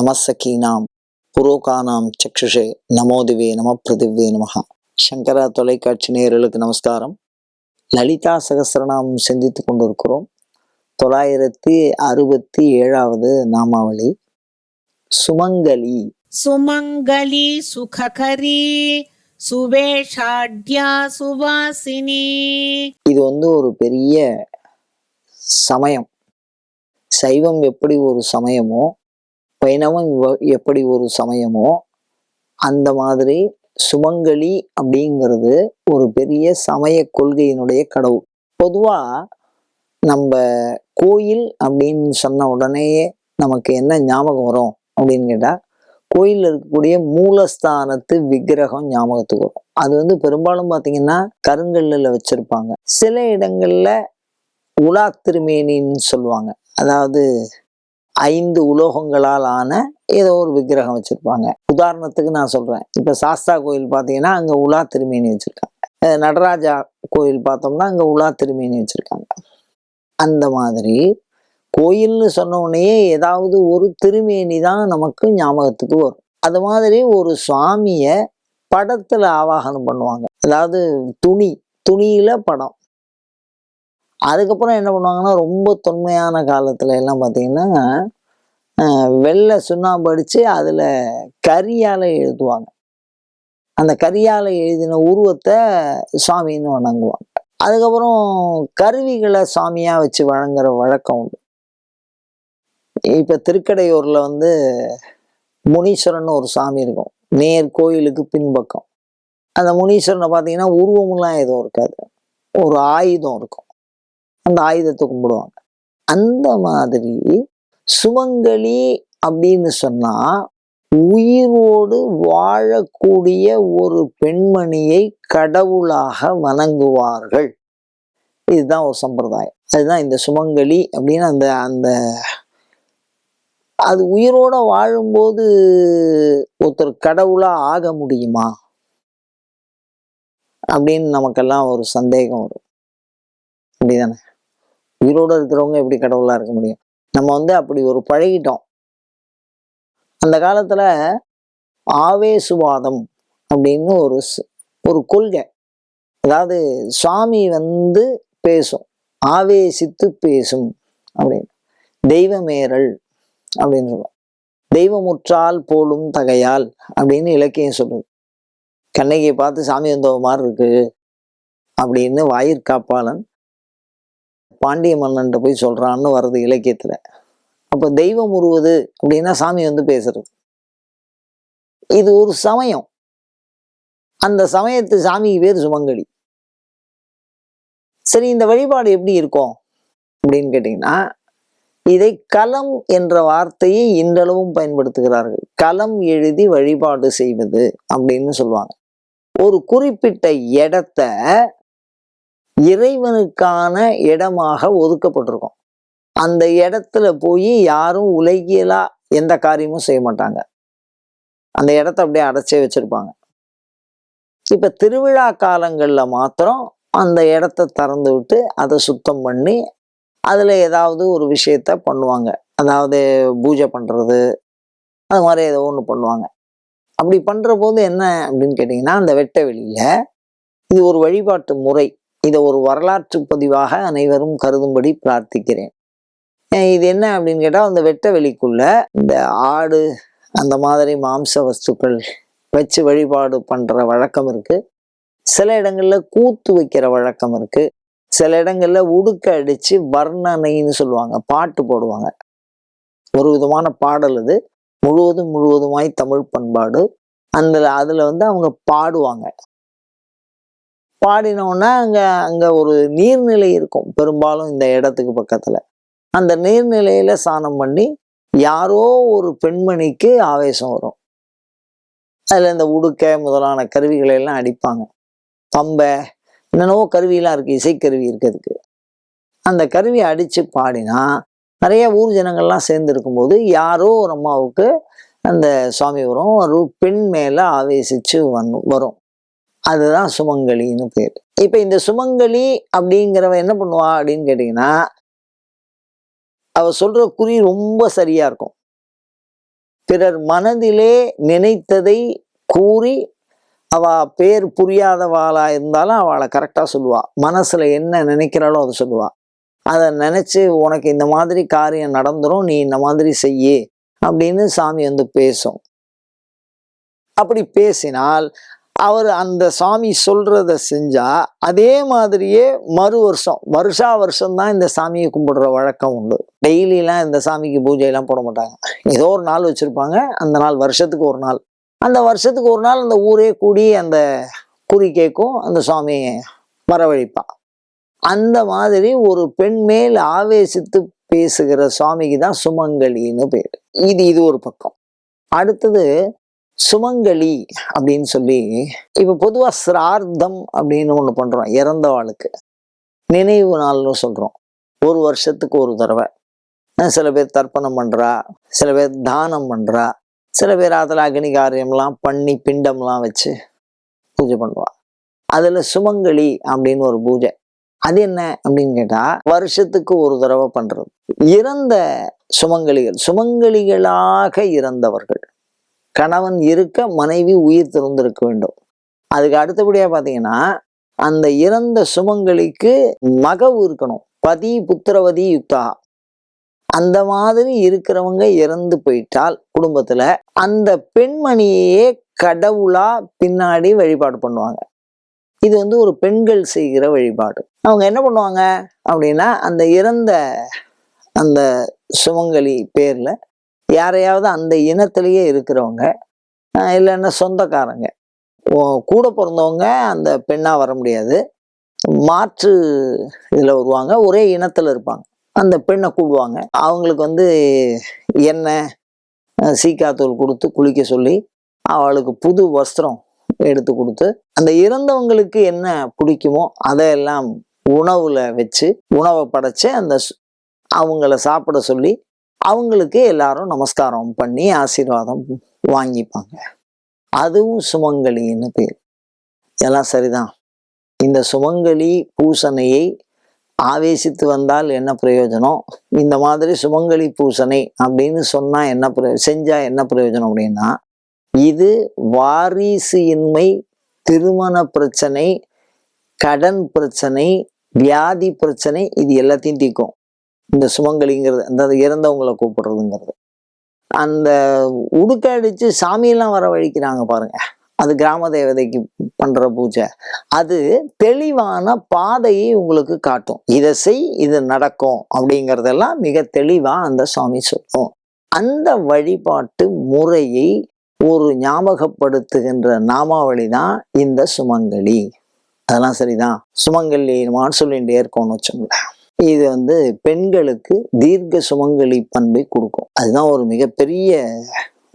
நமசகீனாம் புரோகானாம் சக்ஷுஷே நமோதிவே நம பிரதிவே நமகா சங்கரா தொலைக்காட்சி நேயர்களுக்கு நமஸ்காரம். லலிதா சகசரநாம் சிந்தித்து கொண்டிருக்கிறோம். தொள்ளாயிரத்தி அறுபத்தி ஏழாவது நாமாவளி. சுமங்கலி. சுமங்கலி சுககரி சுவேஷாட்யா சுவாசினி. இது வந்து ஒரு பெரிய சமயம். சைவம் எப்படி ஒரு சமயமோ பயணமும் எப்படி ஒரு சமயமோ அந்த மாதிரி சுமங்கலி அப்படிங்கிறது ஒரு பெரிய சமய கொள்கையினுடைய கடவுள். பொதுவாக நம்ம கோயில் அப்படின்னு சொன்ன உடனேயே நமக்கு என்ன ஞாபகம் வரும் அப்படின்னு கேட்டால் கோயிலில் இருக்கக்கூடிய மூலஸ்தானத்து விக்கிரகம் ஞாபகத்துக்கு வரும். அது வந்து பெரும்பாலும் பார்த்தீங்கன்னா கருங்கல்லில் வச்சுருப்பாங்க. சில இடங்களில் உலா திருமேனின்னு சொல்லுவாங்க. அதாவது ஐந்து உலோகங்களால் ஆன ஏதோ ஒரு விக்கிரகம் வச்சுருப்பாங்க. உதாரணத்துக்கு நான் சொல்கிறேன் இப்போ சாஸ்தா கோயில் பார்த்தீங்கன்னா அங்கே உலா திருமேனி வச்சுருக்காங்க. நடராஜா கோயில் பார்த்தோம்னா அங்கே உலா திருமேனி வச்சிருக்காங்க. அந்த மாதிரி கோயில்னு சொன்ன உடனேயே ஏதாவது ஒரு திருமேனி தான் நமக்கு ஞாபகத்துக்கு வரும். அது மாதிரி ஒரு சுவாமியை படத்தில் ஆவாகனம் பண்ணுவாங்க. அதாவது துணி துணியில் படம். அதுக்கப்புறம் என்ன பண்ணுவாங்கன்னா ரொம்ப தொன்மையான காலத்துல எல்லாம் பார்த்தீங்கன்னா வெள்ளை சுண்ணாம்பு அடித்து அதில் கரியால எழுதுவாங்க. அந்த கரியால எழுதின உருவத்தை சுவாமின்னு வணங்குவாங்க. அதுக்கப்புறம் கருவிகளை சாமியாக வச்சு வழங்குற வழக்கம் உண்டு. இப்போ திருக்கடையூரில் வந்து முனீஸ்வரன் ஒரு சாமி இருக்கும். நேர் கோயிலுக்கு பின்பக்கம். அந்த முனீஸ்வரனை பார்த்தீங்கன்னா உருவம்லாம் எதுவும் இருக்காது. ஒரு ஆயுதம் இருக்கும். அந்த ஆயுதத்தை கும்பிடுவாங்க. அந்த மாதிரி சுமங்கலி அப்படின்னு சொன்னா உயிரோடு வாழக்கூடிய ஒரு பெண்மணியை கடவுளாக வணங்குவார்கள். இதுதான் ஒரு சம்பிரதாயம். அதுதான் இந்த சுமங்கலி அப்படின்னு அந்த அந்த அது உயிரோட வாழும்போது ஒருத்தர் கடவுளா ஆக முடியுமா? அப்படின்னு நமக்கெல்லாம் ஒரு சந்தேகம் வரும். அப்படிதானே? உயிரோடு இருக்கிறவங்க எப்படி கடவுளா இருக்க முடியும்? நம்ம வந்து அப்படி ஒரு பழகிட்டோம். அந்த காலத்துல ஆவேசுவாதம் அப்படின்னு ஒரு ஒரு கொள்கை. அதாவது சுவாமி வந்து பேசும். ஆவேசித்து பேசும் அப்படின்னு. தெய்வமேறல் அப்படின்னு சொல்லுவோம். தெய்வமுற்றால் போலும் தகையால் அப்படின்னு இலக்கியம் சொல்லுது. கண்ணகியை பார்த்து சாமி வந்தவ மாதிரி இருக்கு அப்படின்னு வாயிற்காப்பாளன் பாண்டிய மன்னன்ட்ட போய் சொல்கிறான்னு வருது இலக்கியத்துல. அப்ப தெய்வம் உருவது அப்படின்னா சாமி வந்து பேசுறது. இது ஒரு சமயம். அந்த சமயத்து சாமி பேர் சுமங்கலி. சரி இந்த வழிபாடு எப்படி இருக்கும்? அப்படின்னு கேட்டீங்கன்னா இதை களம் என்ற வார்த்தையை இன்றளவும் பயன்படுத்துகிறார்கள். களம் எழுதி வழிபாடு செய்வது அப்படின்னு சொல்லுவாங்க. ஒரு குறிப்பிட்ட இடத்த இறைவனுக்கான இடமாக ஒதுக்கப்பட்டிருக்கும். அந்த இடத்துல போய் யாரும் உலகியலா எந்த காரியமும் செய்ய மாட்டாங்க. அந்த இடத்த அப்படியே அடைச்சே வச்சிருப்பாங்க. இப்ப திருவிழா காலங்கள்ல மாத்திரம் அந்த இடத்த திறந்து விட்டு அதை சுத்தம் பண்ணி அதுல ஏதாவது ஒரு விஷயத்த பண்ணுவாங்க. அதாவது பூஜை பண்றது அது மாதிரி ஏதோ ஒன்று பண்ணுவாங்க. அப்படி பண்ற போது என்ன அப்படின்னு கேட்டிங்கன்னா அந்த வெட்ட வெளியில இது ஒரு வழிபாட்டு முறை. இதை ஒரு வரலாற்று பதிவாக அனைவரும் கருதும்படி பிரார்த்திக்கிறேன். இது என்ன அப்படின்னு கேட்டால் அந்த வெட்ட வெளிக்குள்ள இந்த ஆடு அந்த மாதிரி மாம்ச வஸ்துக்கள் வச்சு வழிபாடு பண்ணுற வழக்கம் இருக்குது சில இடங்களில் கூத்து வைக்கிற வழக்கம் இருக்குது சில இடங்களில் உடுக்க அடித்து வர்ணனைன்னு சொல்லுவாங்க பாட்டு போடுவாங்க. ஒரு விதமான பாடல் அது. முழுவதும் முழுவதுமாய் தமிழ் பண்பாடு. அந்த அதில் வந்து அவங்க பாடுவாங்க. பாடினோன்னா அங்கே அங்கே ஒரு நீர்நிலை இருக்கும். பெரும்பாலும் இந்த இடத்துக்கு பக்கத்தில். அந்த நீர்நிலையில் சாணம் பண்ணி யாரோ ஒரு பெண்மணிக்கு ஆவேசம் வரும். அதில் இந்த உடுக்க முதலான கருவிகளை எல்லாம் அடிப்பாங்க. பம்பை என்னென்னவோ கருவிலாம் இருக்குது இசைக்கருவி இருக்கிறதுக்கு அந்த கருவியை அடித்து பாடினா நிறைய ஊர் ஜனங்கள்லாம் சேர்ந்து இருக்கும்போது யாரோ ஒரு அம்மாவுக்கு அந்த சுவாமி வரும். ஒரு பெண் மேலே ஆவேசிச்சு வந்து வரும். அதுதான் சுமங்கலின்னு பேர். இப்போ இந்த சுமங்கலி அப்படிங்கிறவ என்ன பண்ணுவா அப்படின்னு கேட்டிங்கன்னா அவ சொல்ற குறி ரொம்ப சரியா இருக்கும். பிறர் மனதிலே நினைத்ததை கூறி அவ பேர் புரியாதவாளா இருந்தாலும் அவளை கரெக்டா சொல்லுவா. மனசுல என்ன நினைக்கிறாளோ அதை சொல்லுவா. அதை நினைச்சு உனக்கு இந்த மாதிரி காரியம் நடந்துரும் நீ இந்த மாதிரி செய்ய அப்படின்னு சாமி வந்து பேசும். அப்படி பேசினால் அவர் அந்த சாமி சொல்றத செஞ்சா அதே மாதிரியே மறு வருஷம் வருஷா வருஷம் தான் இந்த சாமியை கும்பிடுற வழக்கம் உண்டு. டெய்லிலாம் இந்த சாமிக்கு பூஜையெல்லாம் போட மாட்டாங்க. ஏதோ ஒரு நாள் வச்சுருப்பாங்க அந்த நாள் வருஷத்துக்கு ஒரு நாள். அந்த வருஷத்துக்கு ஒரு நாள் அந்த ஊரே கூடி அந்த குறி கேட்கும் அந்த சுவாமியை வரவழைப்பான் அந்த மாதிரி ஒரு பெண் மேல் ஆவேசித்து பேசுகிற சுவாமிக்கு தான் சுமங்கலின்னு பேர். இது இது ஒரு பக்கம். அடுத்தது சுமங்கலி அப்படின்னு சொல்லி இப்போ பொதுவாக சிரார்த்தம் அப்படின்னு ஒன்று பண்ணுறோம் இறந்தவாளுக்கு. நினைவு நாள்னு சொல்கிறோம் ஒரு வருஷத்துக்கு ஒரு தடவை. சில பேர் தர்ப்பணம் பண்ணுறா சில பேர் தானம் பண்ணுறா சில பேர் அதில் அக்னி காரியம்லாம் பண்ணி பிண்டம்லாம் வச்சு பூஜை பண்ணுவாள் அதில் சுமங்கலி அப்படின்னு ஒரு பூஜை. அது என்ன அப்படின்னு கேட்டால் வருஷத்துக்கு ஒரு தடவை பண்ணுறது இறந்த சுமங்கலிகள் சுமங்கலிகளாக இறந்தவர்கள். கணவன் இருக்க மனைவி உயிர் திறந்திருக்க வேண்டும். அதுக்கு அடுத்தபடியாக பார்த்தீங்கன்னா அந்த இறந்த சுமங்கலிக்கு மகவு இருக்கணும். பதி புத்திரவதி யுக்தா. அந்த மாதிரி இருக்கிறவங்க இறந்து போயிட்டால் குடும்பத்துல அந்த பெண்மணியே கடவுளா பின்னாடி வழிபாடு பண்ணுவாங்க. இது வந்து ஒரு பெண்கள் செய்கிற வழிபாடு. அவங்க என்ன பண்ணுவாங்க? அப்படின்னா அந்த இறந்த அந்த சுமங்கலி பேர்ல யாரையாவது அந்த இனத்திலேயே இருக்கிறவங்க இல்லைன்னா சொந்தக்காரங்க. கூட பிறந்தவங்க அந்த பெண்ணாக வர முடியாது. மாற்று இதில் வருவாங்க ஒரே இனத்தில் இருப்பாங்க. அந்த பெண்ணை கூடுவாங்க அவங்களுக்கு வந்து எண்ணெய் சீக்காத்தூள் கொடுத்து குளிக்க சொல்லி அவளுக்கு புது வஸ்திரம் எடுத்து கொடுத்து அந்த இறந்தவங்களுக்கு என்ன பிடிக்குமோ அதையெல்லாம் உணவில் வச்சு உணவை படைச்சு அந்த அவங்கள சாப்பிட சொல்லி அவங்களுக்கு எல்லாரும் நமஸ்காரம் பண்ணி ஆசீர்வாதம் வாங்கிப்பாங்க. அதுவும் சுமங்கலின்னு பேர். எல்லாம் சரிதான். இந்த சுமங்கலி பூசணையை ஆவேசித்து வந்தால் என்ன பிரயோஜனம்? இந்த மாதிரி சுமங்கலி பூசணை அப்படின்னு சொன்னா என்ன பிரயோ செஞ்சா என்ன பிரயோஜனம் அப்படின்னா இது வாரிசு இன்மை திருமண பிரச்சனை கடன் பிரச்சனை வியாதி பிரச்சனை இது எல்லாத்தையும் தீர்க்கும். இந்த சுமங்கலிங்கிறது அந்த இறந்தவங்களை கூப்பிடுறதுங்கிறது. அந்த உடுக்கடிச்சு சாமியெல்லாம் வர வழிக்கிறாங்க பாருங்க. அது கிராம தேவதைக்கு பண்ற பூஜை. அது தெளிவான பாதையை உங்களுக்கு காட்டும். இதை செய் இது நடக்கும் அப்படிங்கிறதெல்லாம் மிக தெளிவா அந்த சுவாமி சொல்லும். அந்த வழிபாட்டு முறையை ஒரு ஞாபகப்படுத்துகின்ற நாமாவளி தான் இந்த சுமங்கலி. அதெல்லாம் சரிதான். சுமங்கலிமான்னு சொல்லிகிட்டே இருக்கோம்னு வச்சோங்களேன் இது வந்து பெண்களுக்கு தீர்க்க சுமங்கலி பண்பை கொடுக்கும். அதுதான் ஒரு மிகப்பெரிய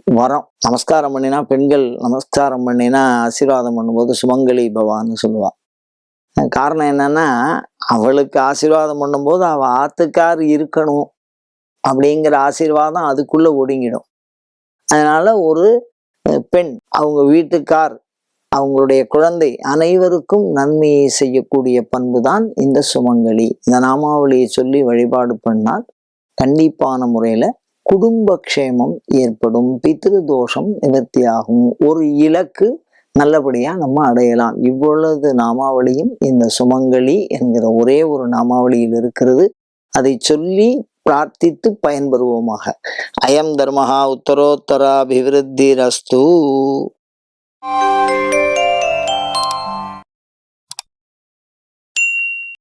வரம். நமஸ்காரம் பண்ணினா பெண்கள் நமஸ்காரம் பண்ணினா ஆசீர்வாதம் பண்ணும்போது சுமங்கலி பவான்னு சொல்லுவான். காரணம் என்னன்னா அவளுக்கு ஆசீர்வாதம் பண்ணும்போது அவள் ஆத்துக்கார் இருக்கணும் அப்படிங்கிற ஆசீர்வாதம் அதுக்குள்ள ஒடுங்கிடும். அதனால ஒரு பெண் அவங்க வீட்டுக்கார் அவங்களுடைய குழந்தை அனைவருக்கும் நன்மையை செய்யக்கூடிய பண்பு தான் இந்த சுமங்கலி. இந்த நாமாவளியை சொல்லி வழிபாடு பண்ணால் கண்டிப்பான முறையில் குடும்ப க்ஷேமம் ஏற்படும் பித்திரு தோஷம் நிவர்த்தியாகும். ஒரு இலக்கு நல்லபடியாக நம்ம அடையலாம். இவ்வளவு நாமாவளியும் இந்த சுமங்கலி என்கிற ஒரே ஒரு நாமாவளியில் இருக்கிறது. அதை சொல்லி பிரார்த்தித்து பயன்பெறுவோமாக. அயம் தர்மஹா உத்தரோத்தராபிவிருத்தி ரஸ்து Música